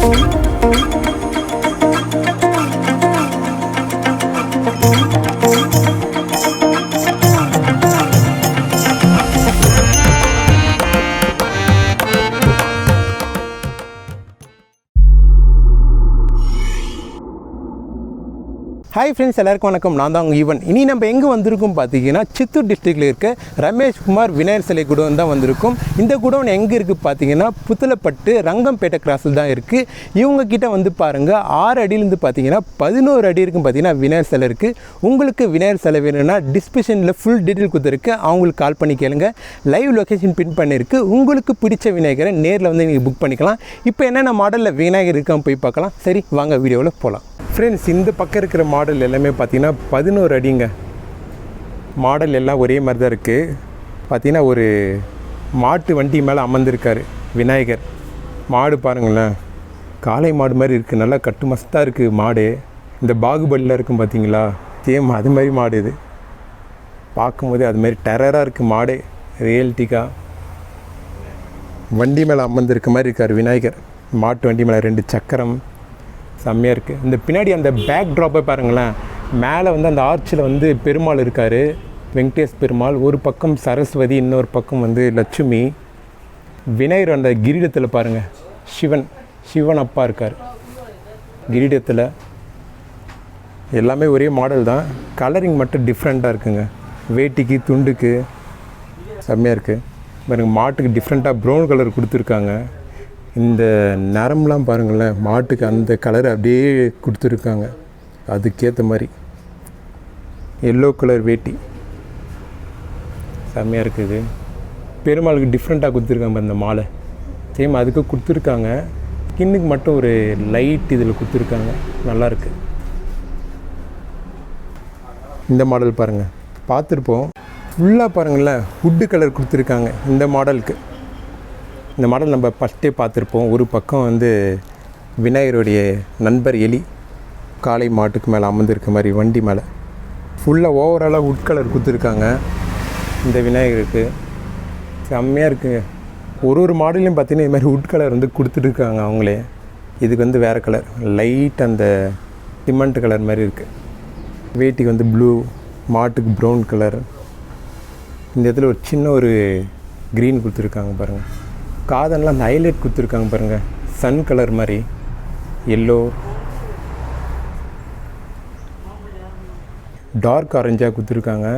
Thank you. Hi friends எல்லாருக்கும் வணக்கம். நான் தான் உங்கள் ஈவன் இனி நம்ம எங்கே வந்திருக்கோம் பார்த்தீங்கன்னா சித்தூர் டிஸ்ட்ரிக்டில் இருக்க ரமேஷ் குமார் விநாயகர் சிலை குடோன் தான் வந்திருக்கும். இந்த குடோன் எங்கே இருக்குது பார்த்தீங்கன்னா புத்தலப்பட்டு ரங்கம்பேட்டை கிராஸில் தான் இருக்குது இவங்கக்கிட்ட வந்து பாருங்கள் ஆறு அடியிலேருந்து பார்த்தீங்கன்னா பதினோரு அடி இருக்கும் பார்த்தீங்கன்னா விநாயகர் சிலை இருக்குது உங்களுக்கு விநாயகர் சிலை வேணும்னா டிஸ்கிரிப்ஷனில் ஃபுல் டீட்டெயில் கொடுத்துருக்கு. அவங்களுக்கு கால் பண்ணி கேளுங்க. லைவ் லொக்கேஷன் பின் பண்ணியிருக்கு உங்களுக்கு பிடிச்ச விநாயகரை நேரில் வந்து நீங்கள் புக் பண்ணிக்கலாம். இப்போ என்னென்ன மாடலில் விநாயகர் இருக்கான்னு போய் பார்க்கலாம். சரி வாங்க வீடியோவில் போகலாம் ஃப்ரெண்ட்ஸ் இந்த பக்கம் இருக்கிற மாடல் எல்லாமே பார்த்தீங்கன்னா பதினோரு அடிங்க. மாடல் எல்லாம் ஒரே மாதிரி தான் இருக்குது பார்த்தீங்கன்னா ஒரு மாட்டு வண்டி மேலே அமர்ந்திருக்கார் விநாயகர். மாடு பாருங்களேன். காளை மாடு மாதிரி இருக்குது நல்லா கட்டு மஸ்தாக இருக்குது மாடு. இந்த பாகுபலியில் இருக்கும் பார்த்தீங்களா? சேம் அது மாதிரி மாடு இது. பார்க்கும்போது அது மாதிரி டெரராக இருக்குது மாடு. ரியல்ட்டிக்காக வண்டி மேலே அமர்ந்திருக்க மாதிரி இருக்கார் விநாயகர். மாட்டு வண்டி மேலே ரெண்டு சக்கரம். செம்மையாக இருக்குது இந்த பின்னாடி அந்த பேக் ட்ராப்பை பாருங்களேன். மேலே வந்து அந்த ஆர்ச்சில் வந்து பெருமாள் இருக்கார். வெங்கடேஷ் பெருமாள் ஒரு பக்கம் சரஸ்வதி இன்னொரு பக்கம் வந்து லட்சுமி. விநாயகர் அந்த கிரீடத்தில் பாருங்கள் சிவன் சிவன் அப்பா இருக்கார். கிரீடத்தில். எல்லாமே ஒரே மாடல் தான். கலரிங் மட்டும் டிஃப்ரெண்ட்டாக இருக்குங்க. வேட்டிக்கு துண்டுக்கு. செம்மையாக இருக்குது பாருங்கள் மாட்டுக்கு டிஃப்ரெண்ட்டாக ப்ரௌன் கலர் கொடுத்துருக்காங்க. இந்த நரம்லாம் பாருங்களேன் மாட்டுக்கு அந்த கலர் அப்படியே கொடுத்துருக்காங்க. அதுக்கேற்ற மாதிரி. எல்லோ கலர் வேட்டி. செம்மையாக இருக்குது. பெருமாளுக்கு டிஃப்ரெண்ட்டாக கொடுத்துருக்காங்க அந்த இந்த மாலை. சேம் அதுக்கு கொடுத்துருக்காங்க. ஸ்கின்னுக்கு மட்டும் ஒரு லைட் இதில் கொடுத்துருக்காங்க. நல்லாயிருக்கு இந்த மாடல் பாருங்கள் பார்த்துருப்போம். ஃபுல்லாக பாருங்களேன் வுட்டு கலர் கொடுத்துருக்காங்க இந்த மாடலுக்கு. இந்த மாடல் நம்ம ஃபஸ்ட்டே பார்த்துருப்போம். ஒரு பக்கம் வந்து விநாயகருடைய நண்பர் எலி காளை மாட்டுக்கு மேலே அமர்ந்திருக்க மாதிரி வண்டி மேலே. ஃபுல்லாக ஓவராலாக உட் கலர் கொடுத்துருக்காங்க இந்த விநாயகருக்கு. செம்மையாக இருக்குங்க. ஒரு ஒரு மாடலையும் பார்த்தீங்கன்னா இது மாதிரி வுட் கலர் வந்து கொடுத்துட்ருக்காங்க அவங்களே. இதுக்கு வந்து வேறு கலர் லைட் அந்த சிமெண்ட் கலர் மாதிரி இருக்குது வேட்டிக்கு வந்து ப்ளூ மாட்டுக்கு ப்ரௌன் கலர் இந்த இடத்துல ஒரு சின்ன ஒரு க்ரீன் கொடுத்துருக்காங்க பாருங்கள் காதெல்லாம் அந்த ஹைலைட் கொடுத்துருக்காங்க பாருங்கள் சன் கலர் மாதிரி. எல்லோ டார்க் ஆரஞ்சாக கொடுத்துருக்காங்க.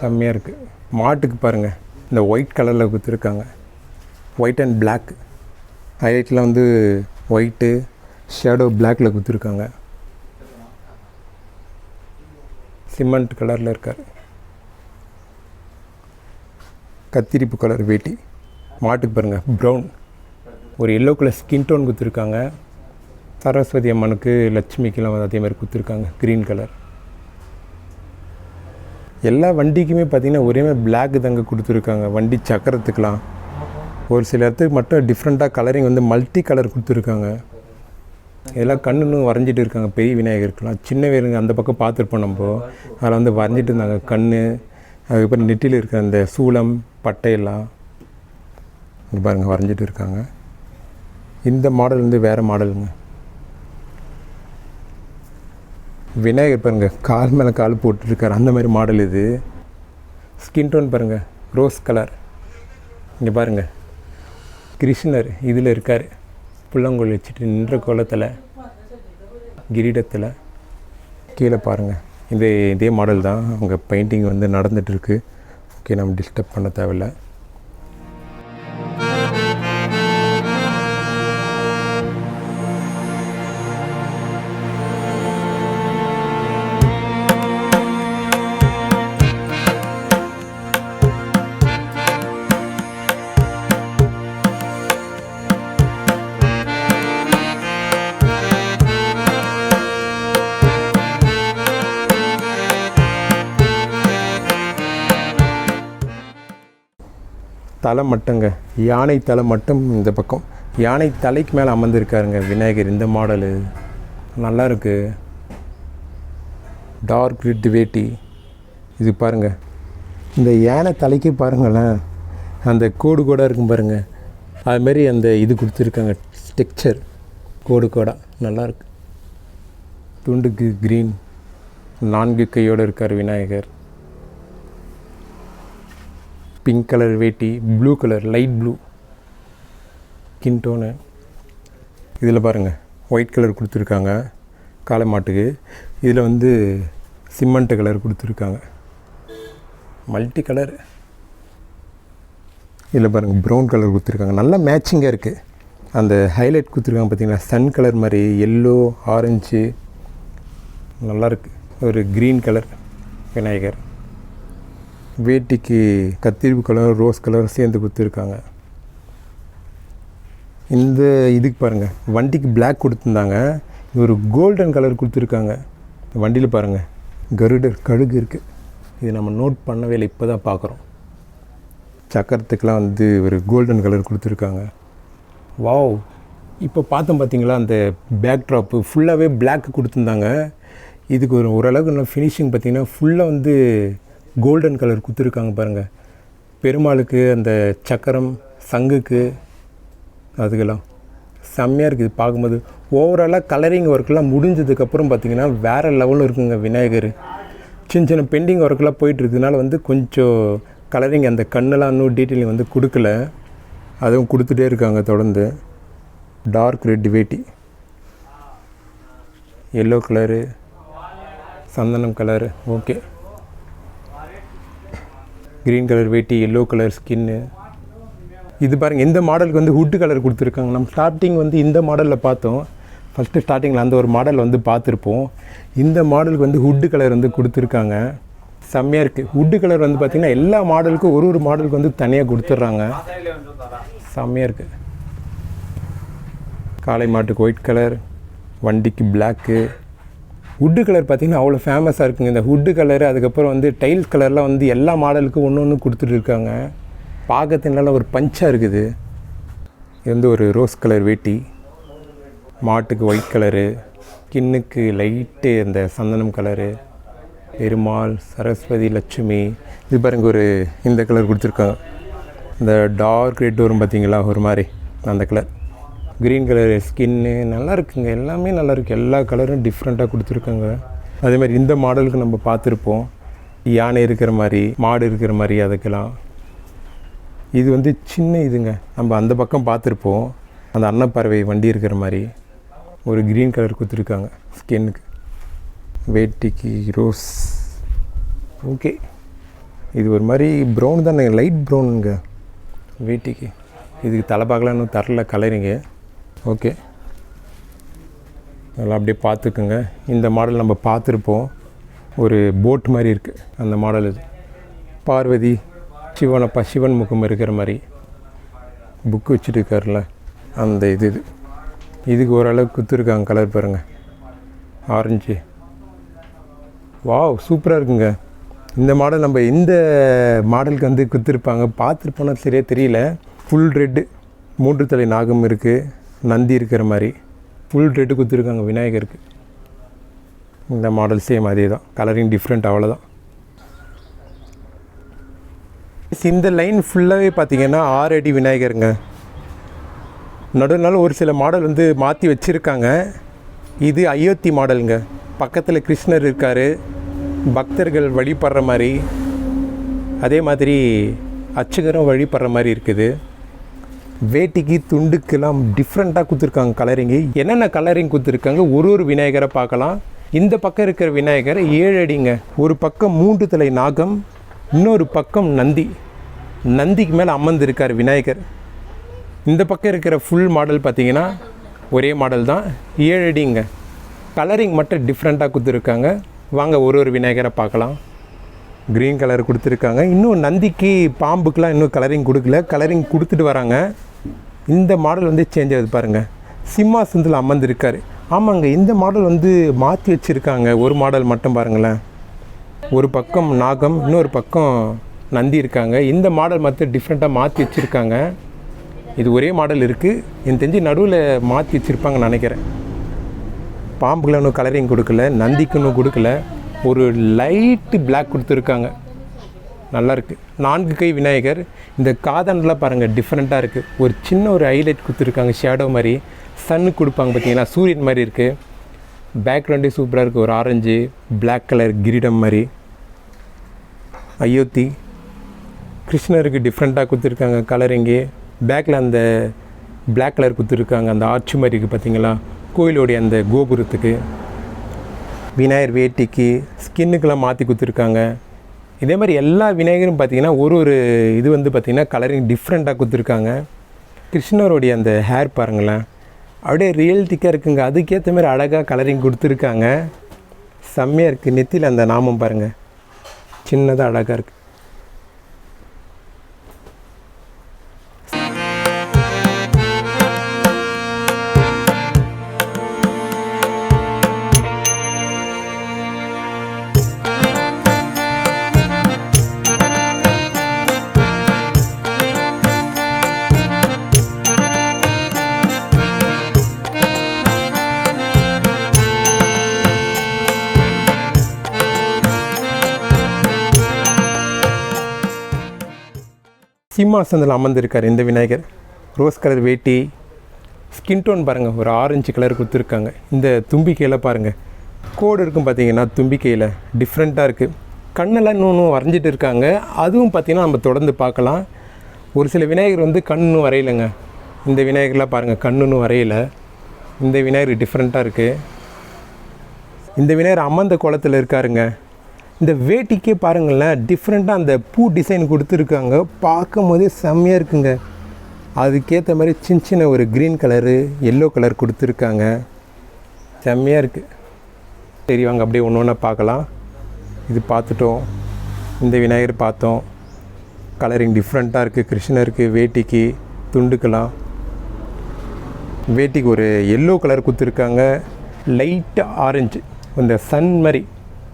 செம்மையாக இருக்குது மாட்டுக்கு பாருங்கள் இந்த ஒயிட் கலரில் கொடுத்துருக்காங்க. ஒயிட் அண்ட் பிளாக் ஹைலைட்லாம் வந்து ஒயிட்டு ஷேடோ பிளாக்கில் கொடுத்துருக்காங்க. சிமெண்ட் கலரில் இருக்கார். கத்திரிப்பு கலர் வேட்டி. மாட்டுக்கு பாருங்கள் ப்ரௌன் ஒரு எல்லோ கலர் ஸ்கின் டோன் கொடுத்துருக்காங்க. சரஸ்வதி அம்மனுக்கு லட்சுமிக்கெல்லாம் வந்து அதே மாதிரி கொடுத்துருக்காங்க க்ரீன் கலர் எல்லா வண்டிக்குமே பார்த்திங்கன்னா ஒரே மாதிரி பிளாக் தாங்க கொடுத்துருக்காங்க. வண்டி சக்கரத்துக்கெலாம் ஒரு சில இடத்துக்கு மட்டும் டிஃப்ரெண்ட்டாக கலரிங் வந்து மல்டி கலர் கொடுத்துருக்காங்க. இதெல்லாம் கண்ணுன்னு வரைஞ்சிட்டு இருக்காங்க. பெரிய விநாயகருக்குலாம் சின்ன வேருங்க அந்த பக்கம் பார்த்துருப்போம் நம்ம. அதில் வந்து வரைஞ்சிட்டு இருந்தாங்க. கண் அதுக்கப்புறம் நெட்டியில் இருக்கிற அந்த சூளம் பட்டையெல்லாம். இங்கே பாருங்கள் வரைஞ்சிட்டு இருக்காங்க. இந்த மாடல் வந்து வேறு மாடலுங்க விநாயகர் பாருங்கள் கால் மேலே கால் போட்டுருக்காரு. அந்த மாதிரி மாடல் இது. ஸ்கின் டோன் பாருங்கள் ரோஸ் கலர் இங்கே பாருங்கள் கிருஷ்ணர் இதில் இருக்கார். புள்ளங்கோல் வச்சுட்டு நின்ற கோலத்தில் கிரீடத்தில் கீழே பாருங்கள் இந்த இதே மாடல் தான். அவங்க பெயிண்டிங் வந்து நடந்துகிட்ருக்கு ஓகே நம்ம டிஸ்டர்ப் பண்ண தேவையில்லை. தலை மட்டுங்க. யானை தலை மட்டும் இந்த பக்கம். யானை தலைக்கு மேலே அமர்ந்திருக்காருங்க விநாயகர். இந்த மாடலு. நல்லா இருக்குது டார்க் ரெட் வேட்டி. இது பாருங்கள் இந்த யானை தலைக்கு பாருங்களேன். அந்த கோடு கூட இருக்கும் பாருங்கள் அதுமாரி அந்த இது கொடுத்துருக்காங்க. ஸ்ட்ரக்சர் கோடு கோடாக நல்லாயிருக்கு துண்டுக்கு க்ரீன். நான்கு கையோடு இருக்கார் விநாயகர். பிங்க் கலர் வேட்டி ப்ளூ கலர் லைட் ப்ளூ கிண்டோனு இதில் பாருங்கள் ஒயிட் கலர் கொடுத்துருக்காங்க காளை மாட்டுக்கு. இதில் வந்து சிமெண்ட் கலர் கொடுத்துருக்காங்க. மல்டி கலர் இதில் பாருங்கள் ப்ரௌன் கலர் கொடுத்துருக்காங்க. நல்லா மேட்சிங்காக இருக்குது அந்த ஹைலைட் கொடுத்துருக்காங்க பார்த்தீங்களா சன் கலர் மாதிரி எல்லோ ஆரஞ்சு நல்லாயிருக்கு ஒரு க்ரீன் கலர் விநாயகர். வேட்டிக்கு கத்திரிப்பு கலர் ரோஸ் கலர் சேர்ந்து கொடுத்துருக்காங்க. இந்த இதுக்கு பாருங்கள் வண்டிக்கு பிளாக் கொடுத்துருந்தாங்க. ஒரு கோல்டன் கலர் கொடுத்துருக்காங்க. வண்டியில் பாருங்கள் கருடர் கழுகு இருக்குது இது நம்ம நோட் பண்ணவே இல்லை இப்போ தான் பார்க்குறோம். சக்கரத்துக்கெலாம் வந்து ஒரு கோல்டன் கலர் கொடுத்துருக்காங்க. வாவ் இப்போ பார்த்தோம் பார்த்தீங்களா அந்த பேக் ட்ராப்பு ஃபுல்லாகவே பிளாக் கொடுத்துருந்தாங்க. இதுக்கு ஒரு ஓரளவுக்கு நல்லா ஃபினிஷிங் பார்த்தீங்கன்னா ஃபுல்லாக வந்து கோல்டன் கலர் கொடுத்துருக்காங்க பாருங்கள் பெருமாளுக்கு அந்த சக்கரம் சங்குக்கு அதுக்கெல்லாம் செம்மையாக இருக்குது பார்க்கும்போது. ஓவராலாக கலரிங் ஒர்க்கெலாம் முடிஞ்சதுக்கப்புறம் பார்த்திங்கன்னா வேறு லெவலில் இருக்குங்க விநாயகர். சின்ன சின்ன பெண்டிங் ஒர்க்கெலாம் போயிட்டுருக்குறதுனால வந்து கொஞ்சம் கலரிங் அந்த கண்ணெல்லாம் இன்னும் டீட்டெயிலிங் வந்து கொடுக்கல. அதுவும் கொடுத்துட்டே இருக்காங்க தொடர்ந்து. டார்க் ரெட் வேட்டி. எல்லோ கலரு சந்தனம் கலரு ஓகே க்ரீன் கலர் வேட்டி எல்லோ கலர் ஸ்கின்னு இது பாருங்கள் இந்த மாடலுக்கு வந்து ஹுட்டு கலர் கொடுத்துருக்காங்க. நம்ம ஸ்டார்டிங் வந்து இந்த மாடலில் பார்த்தோம். ஃபஸ்ட்டு ஸ்டார்டிங்கில் அந்த ஒரு மாடல் வந்து பார்த்துருப்போம். இந்த மாடலுக்கு வந்து ஹுட்டு கலர் வந்து கொடுத்துருக்காங்க. செம்மையாக இருக்குது ஹுட்டு கலர் வந்து பார்த்திங்கன்னா எல்லா மாடலுக்கும் ஒரு ஒரு மாடலுக்கு வந்து தனியாக கொடுத்துட்றாங்க. செம்மையாக இருக்குது காளை மாட்டுக்கு ஒயிட் கலர் வண்டிக்கு பிளாக்கு வுட்டு கலர் பார்த்திங்கன்னா அவ்வளோ ஃபேமஸாக இருக்குங்க. இந்த வுட்டு கலர் அதுக்கப்புறம் வந்து டைல்ஸ் கலர்லாம் வந்து எல்லா மாடலுக்கும் ஒன்று ஒன்று கொடுத்துட்டு இருக்காங்க. பார்க்கறதுனால ஒரு பஞ்சாக இருக்குது. இது வந்து ஒரு ரோஸ் கலர் வேட்டி. மாட்டுக்கு ஒயிட் கலரு கின்னுக்கு லைட்டு அந்த சந்தனம் கலரு பெருமாள் சரஸ்வதி லட்சுமி. இது பாருங்க ஒரு இந்த கலர் கொடுத்துருக்காங்க. இந்த டார்க் ரெட் வரும் பார்த்தீங்களா ஒரு மாதிரி. அந்த கலர் க்ரீன் கலர் ஸ்கின்னு நல்லா இருக்குங்க எல்லாமே நல்லா இருக்குது எல்லா கலரும் டிஃப்ரெண்ட்டாக கொடுத்துருக்காங்க. அதே மாதிரி இந்த மாடலுக்கு நம்ம பார்த்துருப்போம் யானை இருக்கிற மாதிரி மாடு இருக்கிற மாதிரி அதுக்கெல்லாம். இது வந்து சின்ன இதுங்க. நம்ம அந்த பக்கம் பார்த்துருப்போம் அந்த அன்னப்பறவை வண்டி இருக்கிற மாதிரி ஒரு க்ரீன் கலர் கொடுத்துருக்காங்க ஸ்கின்னுக்கு வேட்டிக்கு ரோஸ் ஓகே இது ஒரு மாதிரி ப்ரௌன் தானே. லைட் ப்ரௌனுங்க வேட்டிக்கு. இதுக்கு தலைப்பாக்கெலாம் இன்னும் தரல கலரிங்க. ஓகே. அதெல்லாம் அப்படியே பார்த்துக்குங்க. இந்த மாடல் நம்ம பார்த்துருப்போம். ஒரு போட் மாதிரி இருக்குது அந்த மாடல் இது. பார்வதி சிவனப்பா சிவன் முகம் இருக்கிற மாதிரி. புக்கு வச்சுட்டு இருக்கார்ல அந்த இது இது. இதுக்கு ஓரளவுக்கு குத்துருக்காங்க கலர் பாருங்கள் ஆரஞ்சு வாவ் சூப்பராக இருக்குங்க. இந்த மாடல் நம்ம இந்த மாடலுக்கு வந்து குத்துருப்பாங்க? பார்த்துருப்போம்னா சரியாக தெரியல. ஃபுல் ரெட்டு மூன்று தலை நாகம் இருக்குது நந்தி இருக்கிற மாதிரி. ஃபுல் ரெட்டு கொடுத்துருக்காங்க விநாயகருக்கு. இந்த மாடல் சேம் அதே தான் கலரிங் டிஃப்ரெண்ட் அவ்வளோதான் இந்த லைன் ஃபுல்லாகவே பார்த்தீங்கன்னா ஆறு அடி விநாயகருங்க. நடுநாள் ஒரு சில மாடல் வந்து மாற்றி வச்சுருக்காங்க. இது அயோத்தி மாடலுங்க பக்கத்தில் கிருஷ்ணர் இருக்கார். பக்தர்கள் வழிபடுற மாதிரி. அதே மாதிரி அச்சுகரம் வழிபடுற மாதிரி இருக்குது. வேட்டிக்கு துண்டுக்கெல்லாம் டிஃப்ரெண்ட்டாக கொடுத்துருக்காங்க கலரிங்கு என்னென்ன கலரிங் கொடுத்துருக்காங்க ஒரு ஒரு விநாயகரை பார்க்கலாம். இந்த பக்கம் இருக்கிற விநாயகர் ஏழு அடிங்க. ஒரு பக்கம் மூன்று தலை நாகம் இன்னொரு பக்கம் நந்தி. நந்திக்கு மேலே அமர்ந்திருக்கார் விநாயகர். இந்த பக்கம் இருக்கிற ஃபுல் மாடல் பார்த்தீங்கன்னா ஒரே மாடல் தான். ஏழு அடிங்க. கலரிங் மட்டும் டிஃப்ரெண்ட்டாக கொடுத்துருக்காங்க வாங்க ஒரு ஒரு விநாயகரை பார்க்கலாம். க்ரீன் கலர் கொடுத்துருக்காங்க. இன்னும் நந்திக்கு பாம்புக்கெலாம் இன்னும் கலரிங் கொடுக்கல. கலரிங் கொடுத்துட்டு வராங்க. இந்த மாடல் வந்து சேஞ்ச் ஆகுது பாருங்கள் சிம்மாசனத்தில் அமர்ந்துருக்கார். ஆமாங்க இந்த மாடல் வந்து மாற்றி வச்சுருக்காங்க. ஒரு மாடல் மட்டும் பாருங்களேன். ஒரு பக்கம் நாகம் இன்னொரு பக்கம் நந்தி இருக்காங்க. இந்த மாடல் மட்டும் டிஃப்ரெண்ட்டாக மாற்றி வச்சுருக்காங்க. இது ஒரே மாடல் இருக்குது எனக்கு தெரிஞ்சு நடுவில் மாற்றி வச்சுருப்பாங்கன்னு நினைக்கிறேன். பாம்புக்குள்ள இன்னும் கலரிங் கொடுக்கல நந்திக்கு இன்னும் கொடுக்கல. ஒரு லைட்டு பிளாக் கொடுத்துருக்காங்க. நல்லா இருக்குது நான்கு கை விநாயகர். இந்த காதன்லாம் பாருங்கள் டிஃப்ரெண்ட்டாக இருக்குது ஒரு சின்ன ஒரு ஹைலைட் கொடுத்துருக்காங்க ஷேடோ மாதிரி. சன்னு கொடுப்பாங்க பார்த்தீங்களா சூரியன் மாதிரி இருக்குது பேக்ரவுண்டே சூப்பராக இருக்குது ஒரு ஆரஞ்சு பிளாக் கலர் கிரீடம் மாதிரி. அயோத்தி. கிருஷ்ணருக்கு டிஃப்ரெண்ட்டாக கொடுத்துருக்காங்க கலரிங்கு பேக்கில் அந்த பிளாக் கலர் கொடுத்துருக்காங்க அந்த ஆர்ச்சி மாதிரி இருக்குது பார்த்தீங்களா கோயிலுடைய அந்த கோபுரத்துக்கு. விநாயகர் வேட்டிக்கு ஸ்கின்னுக்கெல்லாம் மாற்றி கொடுத்துருக்காங்க. இதே மாதிரி எல்லா விநாயகரும் பார்த்தீங்கன்னா ஒரு ஒரு இது வந்து பார்த்திங்கன்னா கலரிங் டிஃப்ரெண்ட்டாக கொடுத்துருக்காங்க. கிருஷ்ணருடைய அந்த ஹேர் பாருங்களேன். அப்படியே ரியலிட்டிக்காக இருக்குங்க. அதுக்கேற்ற மாதிரி அழகாக கலரிங் கொடுத்துருக்காங்க. செம்மையாக இருக்குது நெத்தியில் அந்த நாமம் பாருங்கள் சின்னதாக அழகாக இருக்குது சிம்மாசனத்தில் அமர்ந்திருக்கார் இந்த விநாயகர். ரோஸ் கலர் வேட்டி ஸ்கின் டோன் பாருங்கள் ஒரு ஆரஞ்சு கலர் கொடுத்துருக்காங்க. இந்த தும்பிக்கையில் பாருங்கள் கோடு இருக்கும் பார்த்தீங்கன்னா தும்பிக்கையில் டிஃப்ரெண்ட்டாக இருக்குது கண்ணெல்லாம் இன்னொன்று வரைஞ்சிட்டு இருக்காங்க. அதுவும் பார்த்தீங்கன்னா நம்ம தொடர்ந்து பார்க்கலாம். ஒரு சில விநாயகர் வந்து கண்ணு வரையலைங்க. இந்த விநாயகர்லாம் பாருங்கள் கண்ணுன்னு வரையலை. இந்த விநாயகர் டிஃப்ரெண்ட்டாக இருக்குது இந்த விநாயகர் அமர்ந்த குளத்தில் இருக்காருங்க. இந்த வேட்டிக்கே பாருங்களேன் டிஃப்ரெண்ட்டாக அந்த பூ டிசைன் கொடுத்துருக்காங்க. பார்க்கும் போதே செம்மையாக இருக்குங்க. அதுக்கேற்ற மாதிரி சின்ன சின்ன ஒரு க்ரீன் கலரு எல்லோ கலர் கொடுத்துருக்காங்க. செம்மையாக இருக்குது சரி வாங்க அப்படியே ஒன்று ஒன்றா பார்க்கலாம். இது பார்த்துட்டோம். இந்த விநாயகர் பார்த்தோம். கலரிங் டிஃப்ரெண்ட்டாக இருக்குது கிருஷ்ணருக்கு வேட்டிக்கு துண்டுக்கெல்லாம். வேட்டிக்கு ஒரு எல்லோ கலர் கொடுத்துருக்காங்க. லைட் ஆரஞ்சு இந்த சன் மாதிரி.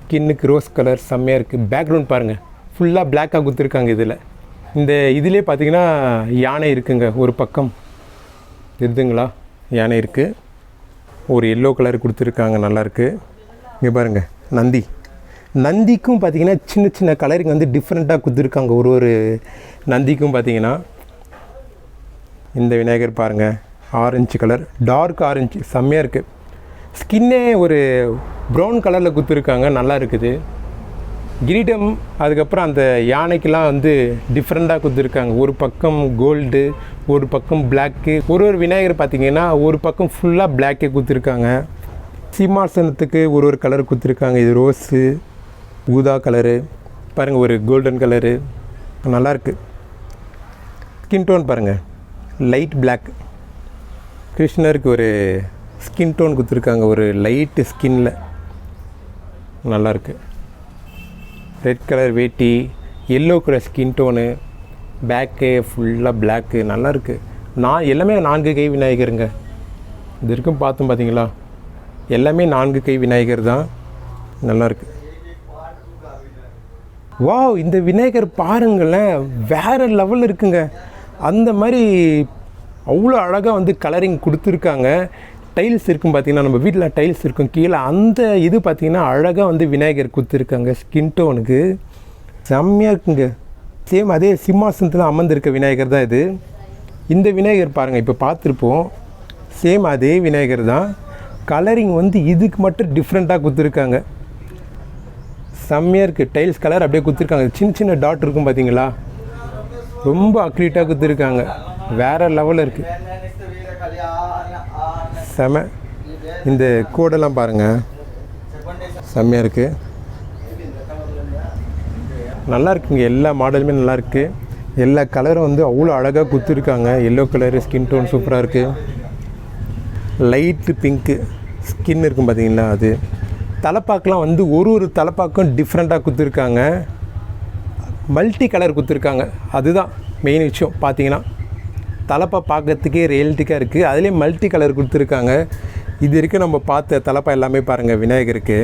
ஸ்கின்னுக்கு ரோஸ் கலர் செம்மையாக இருக்குது பேக்ரவுண்ட் பாருங்கள் ஃபுல்லாக பிளாக்காக கொடுத்துருக்காங்க இதில். இந்த இதிலே பார்த்தீங்கன்னா யானை இருக்குங்க ஒரு பக்கம். இருக்குங்களா யானை இருக்குது ஒரு எல்லோ கலர் கொடுத்துருக்காங்க நல்லாயிருக்கு இங்கே பாருங்கள் நந்தி. நந்திக்கும் பார்த்தீங்கன்னா சின்ன சின்ன கலரிங் வந்து டிஃப்ரெண்ட்டாக கொடுத்துருக்காங்க. ஒரு ஒரு நந்திக்கும் பார்த்தீங்கன்னா இந்த விநாயகர் பாருங்கள் ஆரஞ்சு கலர் டார்க் ஆரஞ்சு செம்மையாக இருக்குது ஸ்கின்னே ஒரு ப்ரௌன் கலரில் குத்துருக்காங்க நல்லா இருக்குது. கிரீடம் அதுக்கப்புறம் அந்த யானைக்கெல்லாம் வந்து டிஃப்ரெண்ட்டாக கொடுத்துருக்காங்க ஒரு பக்கம் கோல்டு ஒரு பக்கம் பிளாக்கு ஒரு ஒரு விநாயகர் பார்த்தீங்கன்னா ஒரு பக்கம் ஃபுல்லாக பிளாக்கே கொடுத்துருக்காங்க சிம்மாசனத்துக்கு ஒரு ஒரு கலர் கொடுத்துருக்காங்க இது ரோஸு ஊதா கலரு பாருங்கள் ஒரு கோல்டன் கலரு நல்லாயிருக்கு ஸ்கின் டோன் பாருங்கள் லைட் பிளாக் கிருஷ்ணருக்கு ஒரு ஸ்கின் டோன் கொடுத்துருக்காங்க ஒரு லைட்டு ஸ்கின்னில் நல்லாயிருக்கு ரெட் கலர் வேட்டி yellow colour skin tone back ஃபுல்லாக பிளாக்கு. நல்லாயிருக்கு நான் எல்லாமே நான்கு கை விநாயகருங்க. இது வரைக்கும் பார்த்தோம் பார்த்தீங்களா? எல்லாமே நான்கு கை விநாயகர் தான். நல்லாயிருக்கு வாவ்! இந்த விநாயகர் பாருங்களேன். வேறு லெவல் இருக்குங்க. அந்த மாதிரி அவ்வளோ அழகாக வந்து கலரிங் கொடுத்துருக்காங்க. டைல்ஸ் இருக்கும் பார்த்தீங்கன்னா நம்ம வீட்டில் டைல்ஸ் இருக்கும். கீழே அந்த இது பார்த்தீங்கன்னா அழகாக வந்து விநாயகர் கொடுத்துருக்காங்க ஸ்கின் டோனுக்கு செம்மையாக இருக்குங்க. சேம் அதே சிம்மாசனத்தில் அமர்ந்திருக்க விநாயகர் தான் இது. இந்த விநாயகர் பாருங்கள் இப்போ பார்த்துருப்போம். சேம் அதே விநாயகர் தான். கலரிங் வந்து இதுக்கு மட்டும் டிஃப்ரெண்ட்டாக கொடுத்துருக்காங்க செம்மையாக இருக்குது டைல்ஸ் கலர் அப்படியே கொடுத்துருக்காங்க சின்ன சின்ன டாட் இருக்கும் பார்த்தீங்களா? ரொம்ப அக்ரீட்டாக கொடுத்துருக்காங்க வேறு லெவலில் இருக்குது செம. இந்த கோடெல்லாம் பாருங்கள் செம்மையாக இருக்குது நல்லா இருக்குங்க எல்லா மாடலுமே நல்லா இருக்குது எல்லா கலரும் வந்து அவ்வளோ அழகாக கொடுத்துருக்காங்க எல்லோ கலரு ஸ்கின் டோன் சூப்பராக இருக்குது லைட்டு பிங்க்கு ஸ்கின் இருக்கும் பார்த்தீங்களா அது. தலைப்பாக்கெலாம் வந்து ஒரு ஒரு தலைப்பாக்கும் டிஃப்ரெண்ட்டாக கொடுத்துருக்காங்க மல்டி கலர் கொடுத்துருக்காங்க அதுதான் மெயின் விஷயம் பார்த்தீங்கன்னா தலைப்பை பார்க்கறதுக்கே ரியல்டிக்காக இருக்குது அதுலேயும் மல்டி கலர் கொடுத்துருக்காங்க. இது வரைக்கும் நம்ம பார்த்த தலைப்பா எல்லாமே பாருங்கள் விநாயகருக்கு.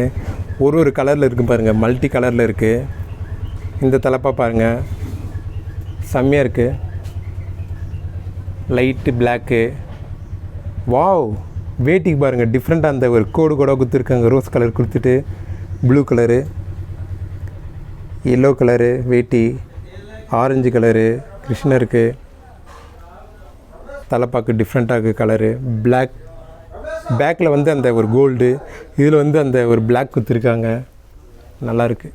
ஒரு ஒரு கலரில் இருக்கும் பாருங்கள் மல்டி கலரில் இருக்குது இந்த தலைப்பா பாருங்கள் செம்மையாக இருக்குது லைட்டு பிளாக்கு வாவ் வேட்டிக்கு பாருங்கள் டிஃப்ரெண்ட்டாக அந்த ஒரு கோடு கூட கொடுத்துருக்காங்க. ரோஸ் கலர் கொடுத்துட்டு ப்ளூ கலரு எல்லோ கலரு வேட்டி. ஆரஞ்சு கலரு கிருஷ்ணருக்கு. தலைப்பாக்கு டிஃப்ரெண்ட்டாக இருக்குது கலரு பிளாக் பேக்கில் வந்து அந்த ஒரு கோல்டு இதில் வந்து அந்த ஒரு பிளாக் குத்திருக்காங்க நல்லாயிருக்கு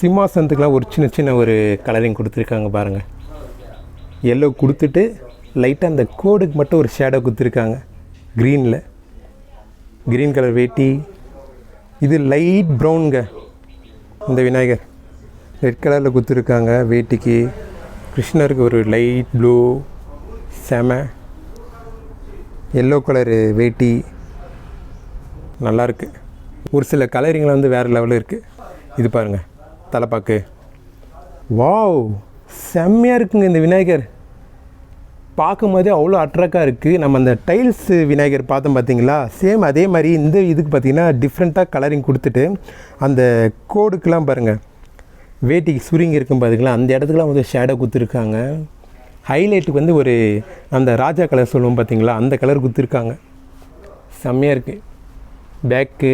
சிம்மாசனத்துக்கெலாம் சிம்மாசனத்துக்குலாம் ஒரு சின்ன சின்ன ஒரு கலரிங் கொடுத்துருக்காங்க பாருங்கள் எல்லோ கொடுத்துட்டு லைட்டாக அந்த கோடுக்கு மட்டும் ஒரு ஷேடோ கொடுத்துருக்காங்க. க்ரீனில் க்ரீன் கலர் வேட்டி. இது லைட் ப்ரௌனுங்க இந்த விநாயகர். ரெட் கலரில் கொடுத்துருக்காங்க வேட்டிக்கு. கிருஷ்ணருக்கு ஒரு லைட் ப்ளூ செம. எல்லோ கலரு வேட்டி. நல்லாயிருக்கு ஒரு சில கலரிங்கில் வந்து வேறு லெவலில் இருக்குது இது பாருங்கள் தலைப்பாக்கு. வாவ் செம்மையாக இருக்குங்க இந்த விநாயகர். பார்க்கும்போதே அவ்வளோ அட்ராக்டாக இருக்குது நம்ம அந்த டைல்ஸ் விநாயகர் பார்த்தோம் பார்த்தீங்களா? சேம் அதே மாதிரி இந்த இதுக்கு பார்த்தீங்கன்னா டிஃப்ரெண்ட்டாக கலரிங் கொடுத்துட்டு அந்த கோடுக்கெலாம் பாருங்கள் வேட்டிக்கு சுருங்கி இருக்கும் பார்த்தீங்களா அந்த இடத்துக்குலாம் வந்து ஷேடோ கொடுத்துருக்காங்க. ஹைலைட்டுக்கு வந்து ஒரு அந்த ராஜா கலர் சொல்லுவோம் பார்த்தீங்களா அந்த கலர் கொடுத்துருக்காங்க. செம்மையாக இருக்குது பேக்கு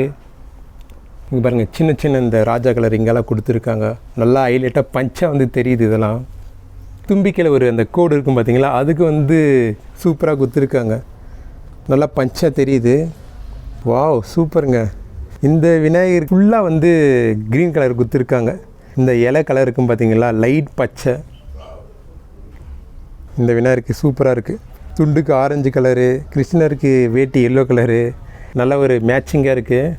இங்கே பாருங்கள் சின்ன சின்ன இந்த ராஜா கலர் இங்கெல்லாம் கொடுத்துருக்காங்க. நல்லா ஹைலைட்டாக பஞ்சாக வந்து தெரியுது இதெல்லாம். தும்பிக்கையில் ஒரு அந்த கோடு இருக்கும் பார்த்தீங்களா அதுக்கு வந்து சூப்பராக கொடுத்துருக்காங்க. நல்லா பஞ்சாக தெரியுது. வாவ் சூப்பருங்க. இந்த விநாயகர் ஃபுல்லாக வந்து க்ரீன் கலர் கொடுத்துருக்காங்க. இந்த இலை கலர் இருக்கும் பார்த்தீங்களா லைட் பச்சை. இந்த விநாயகருக்கு சூப்பராக இருக்குது துண்டுக்கு ஆரஞ்சு கலரு கிருஷ்ணருக்கு வேட்டி எல்லோ கலரு நல்ல ஒரு மேட்சிங்காக இருக்குது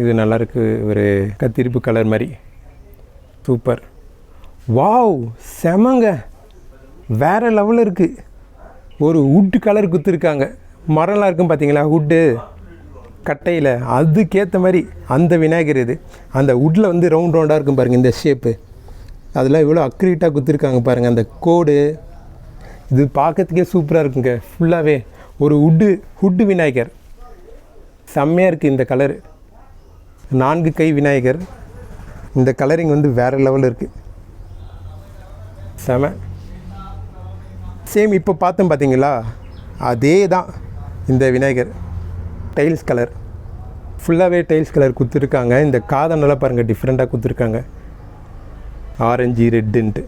இது நல்லாயிருக்கு ஒரு கத்திரிப்பு கலர் மாதிரி. சூப்பர். வாவ் செமங்க. வேறு லெவலில் இருக்குது ஒரு உட்டு கலர் குத்துருக்காங்க மரம்லாம் இருக்கும் பார்த்தீங்களா உட்டு கட்டையில். அதுக்கேற்ற மாதிரி அந்த விநாயகர் இது. அந்த உட்டில் வந்து ரவுண்ட் ரவுண்டாக இருக்கும் பாருங்கள் இந்த ஷேப்பு அதெல்லாம் இவ்வளோ அக்ரீட்டாக குத்திருக்காங்க பாருங்கள் அந்த கோடு. இது பார்க்கறதுக்கே சூப்பராக இருக்குங்க. ஃபுல்லாகவே ஒரு உட்டு உட்டு விநாயகர். செம்மையாக இருக்குது இந்த கலரு நான்கு கை விநாயகர். இந்த கலரிங் வந்து வேறு லெவலில் இருக்குது செம. சேம் இப்போ பார்த்தோம் பார்த்தீங்களா அதே தான் இந்த விநாயகர். டைல்ஸ் கலர் ஃபுல்லாகவே டைல்ஸ் கலர் கொடுத்துருக்காங்க. இந்த காதனெல்லாம் பாருங்கள் டிஃப்ரெண்ட்டாக கொடுத்துருக்காங்க. ஆரஞ்சு ரெட்டுன்ட்டு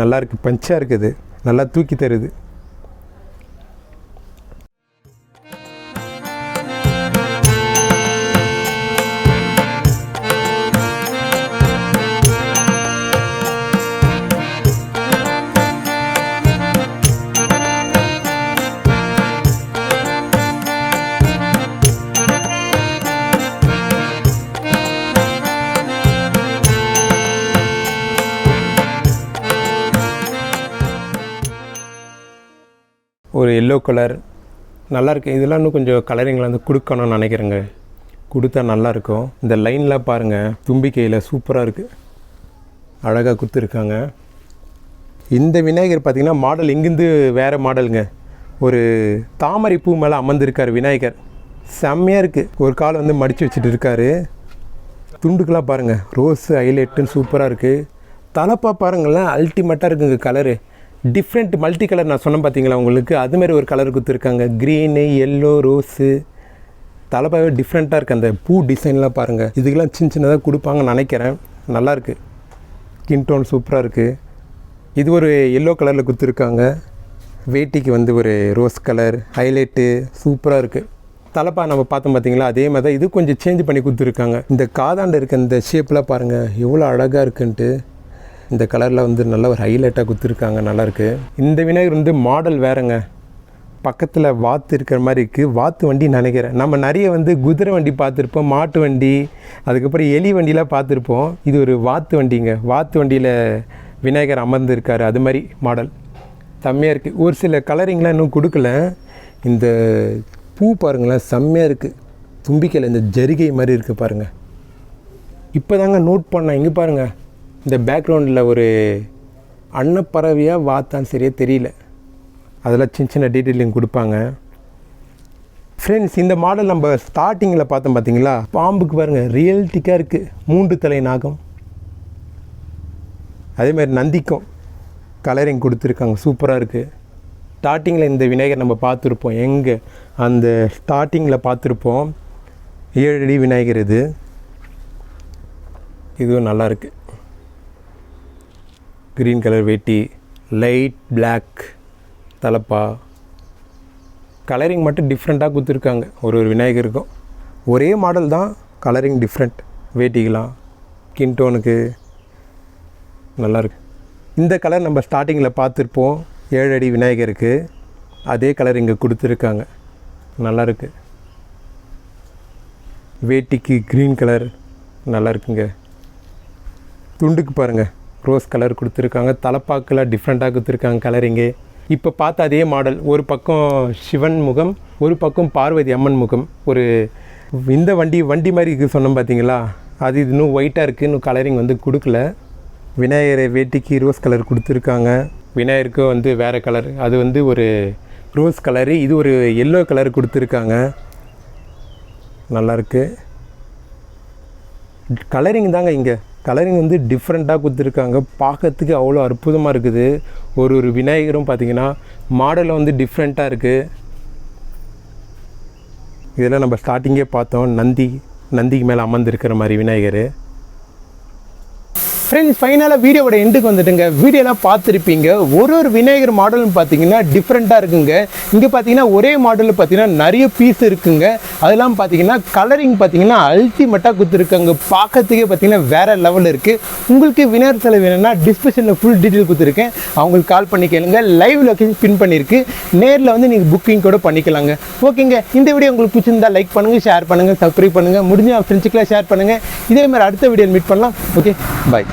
நல்லாயிருக்கு பஞ்சாக இருக்குது. நல்லா தூக்கி தருது. எல்லோ கலர் நல்லாயிருக்கு இதெல்லாம் இன்னும் கொஞ்சம் கலரிங்கில் வந்து கொடுக்கணும்னு நினைக்கிறேங்க. கொடுத்தா நல்லாயிருக்கும் இந்த லைன்லாம் பாருங்கள் தும்பிக்கையில் சூப்பராக இருக்குது அழகாக கொடுத்துருக்காங்க. இந்த விநாயகர் பார்த்திங்கன்னா மாடல் இங்கேருந்து வேறு மாடலுங்க ஒரு தாமரை பூ மேலே அமர்ந்திருக்கார் விநாயகர். செம்மையாக இருக்குது ஒரு கால் வந்து மடித்து வச்சுட்டு இருக்காரு. துண்டுக்கெலாம் பாருங்கள் ரோஸு ஹைலைட்டுன்னு சூப்பராக இருக்குது தலைப்பா பாருங்களேன் அல்டிமேட்டாக இருக்குங்க கலரு டிஃப்ரெண்ட் மல்டி கலர் நான் சொன்னேன் பார்த்தீங்களா உங்களுக்கு? அதுமாரி ஒரு கலர் கொடுத்துருக்காங்க. க்ரீனு எல்லோ ரோஸு தலைப்பாகவே டிஃப்ரெண்ட்டாக இருக்குது அந்த பூ டிசைன்லாம் பாருங்கள் இதுக்கெல்லாம் சின்ன சின்னதாக கொடுப்பாங்கன்னு நினைக்கிறேன். நல்லாயிருக்கு ஸ்கின் டோன் சூப்பராக இருக்குது இது ஒரு எல்லோ கலரில் கொடுத்துருக்காங்க. வேட்டிக்கு வந்து ஒரு ரோஸ் கலர் ஹைலைட்டு சூப்பராக இருக்குது தலைப்பா நம்ம பார்த்தோம் பார்த்தீங்களா அதே மாதிரி தான் இது கொஞ்சம் சேஞ்ச் பண்ணி கொடுத்துருக்காங்க. இந்த காதாண்ட இருக்க இந்த ஷேப்லாம் பாருங்கள் எவ்வளோ அழகாக இருக்குன்ட்டு. இந்த கலரில் வந்து நல்ல ஒரு ஹைலைட்டாக கொடுத்துருக்காங்க நல்லாயிருக்கு இந்த விநாயகர் வந்து மாடல் வேறங்க. பக்கத்தில் வாத்து இருக்கிற மாதிரி இருக்குது வாத்து வண்டி நினைக்கிறேன். நம்ம நிறைய வந்து குதிரை வண்டி பார்த்துருப்போம் மாட்டு வண்டி அதுக்கப்புறம் எலி வண்டிலாம் பார்த்துருப்போம். இது ஒரு வாத்து வண்டிங்க. வாத்து வண்டியில் விநாயகர் அமர்ந்திருக்காரு. அது மாதிரி மாடல் செம்மையாக இருக்குது ஒரு சில கலரிங்லாம் இன்னும் கொடுக்கல. இந்த பூ பாருங்களேன் செம்மையாக இருக்குது தும்பிக்கையில் இந்த ஜரிகை மாதிரி இருக்குது பாருங்கள் இப்போ தாங்க நோட் பண்ணேன். இங்கே பாருங்கள் இந்த பேக்ரவுண்டில் ஒரு அன்னப்பறவையாக வாத்தான்னு சரியாக தெரியல. அதெல்லாம் சின்ன சின்ன டீட்டெயிலிங் கொடுப்பாங்க. ஃப்ரெண்ட்ஸ் இந்த மாடல் நம்ம ஸ்டார்டிங்கில் பார்த்தோம் பார்த்தீங்களா பாம்புக்கு பாருங்கள் ரியல்டிக்காக இருக்குது மூன்று தலை நாகம். அதேமாதிரி நந்திக்கும். கலரிங் கொடுத்துருக்காங்க சூப்பராக இருக்குது ஸ்டார்டிங்கில் இந்த விநாயகர் நம்ம பார்த்துருப்போம். எங்கே? அந்த ஸ்டார்டிங்கில் பார்த்துருப்போம். ஏழடி விநாயகர் இது. இதுவும் நல்லாயிருக்கு க்ரீன் கலர் வேட்டி லைட் பிளாக் தலப்பா. கலரிங் மட்டும் டிஃப்ரெண்ட்டாக கொடுத்துருக்காங்க. ஒரு ஒரு விநாயகருக்கும். ஒரே மாடல் தான் கலரிங் டிஃப்ரெண்ட் வேட்டிக்கலாம் கின்டோனுக்கு நல்லாயிருக்கு இந்த கலர் நம்ம ஸ்டார்டிங்கில் பார்த்துருப்போம். ஏழு அடி விநாயகருக்கு. அதே கலர் இங்கே கொடுத்துருக்காங்க. நல்லாயிருக்கு வேட்டிக்கு க்ரீன் கலர் நல்லா இருக்குங்க. துண்டுக்கு பாருங்கள் ரோஸ் கலர் கொடுத்துருக்காங்க. தலைப்பாக்கில் டிஃப்ரெண்ட்டாக கொடுத்துருக்காங்க கலரிங்கு இப்போ பார்த்த அதே மாடல் ஒரு பக்கம் சிவன் முகம் ஒரு பக்கம் பார்வதி அம்மன் முகம். ஒரு இந்த வண்டி வண்டி மாதிரி இருக்குது சொன்னோம் பார்த்தீங்களா அது இது இன்னும் ஒயிட்டாக இருக்குது இன்னும் கலரிங் வந்து கொடுக்கல. விநாயகரை வேட்டிக்கு ரோஸ் கலர் கொடுத்துருக்காங்க. விநாயகருக்கு வந்து வேறு கலர் அது வந்து ஒரு ரோஸ் கலரு இது ஒரு எல்லோ கலர் கொடுத்துருக்காங்க. நல்லாயிருக்கு கலரிங் தாங்க இங்கே. கலரிங் வந்து டிஃப்ரெண்ட்டாக கொடுத்துருக்காங்க. பார்க்கறதுக்கு அவ்வளோ அற்புதமாக இருக்குது. ஒரு ஒரு விநாயகரும் பார்த்தீங்கன்னா மாடலும் வந்து டிஃப்ரெண்ட்டாக இருக்குது இதெல்லாம் நம்ம ஸ்டார்டிங்கே பார்த்தோம். நந்தி நந்திக்கு மேலே அமர்ந்திருக்கிற மாதிரி விநாயகர். ஃப்ரெண்ட்ஸ் ஃபைனலாக வீடியோவோட எண்டுக்கு வந்துட்டுங்க. வீடியோலாம் பார்த்துருப்பீங்க. ஒரு ஒரு விநாயகர் மாடலும் பார்த்தீங்கன்னா டிஃப்ரெண்ட்டாக இருக்குங்க. இங்கே பார்த்தீங்கன்னா ஒரே மாடலில் பார்த்தீங்கன்னா நிறைய பீஸ் இருக்குங்க. அதெல்லாம் பார்த்தீங்கன்னா கலரிங் பார்த்தீங்கன்னா அல்டிமேட்டாக கொடுத்துருக்காங்க. பார்க்கறதுக்கே பார்த்தீங்கன்னா வேறு லெவலில் இருக்குது உங்களுக்கு விநாயகர் செலவு வேணும்னா டிஸ்கிரிப்ஷனில் ஃபுல் டீட்டெயில் கொடுத்துருக்கேன். அவங்களுக்கு கால் பண்ணி கேளுங்க. லைவ் லொக்கேஷன் பின் பண்ணியிருக்கு. நேரில் வந்து நீங்கள் புக்கிங் கூட பண்ணிக்கலாங்க. ஓகேங்க இந்த வீடியோ உங்களுக்கு பிடிச்சிருந்தா லைக் பண்ணுங்கள் ஷேர் பண்ணுங்கள் சப்ஸ்கிரைப் பண்ணுங்கள் முடிஞ்ச ஃப்ரெண்ட்ஸுக்கெலாம் ஷேர் பண்ணுங்கள் இதே மாதிரி அடுத்த வீடியோ மீட் பண்ணலாம். Okay bye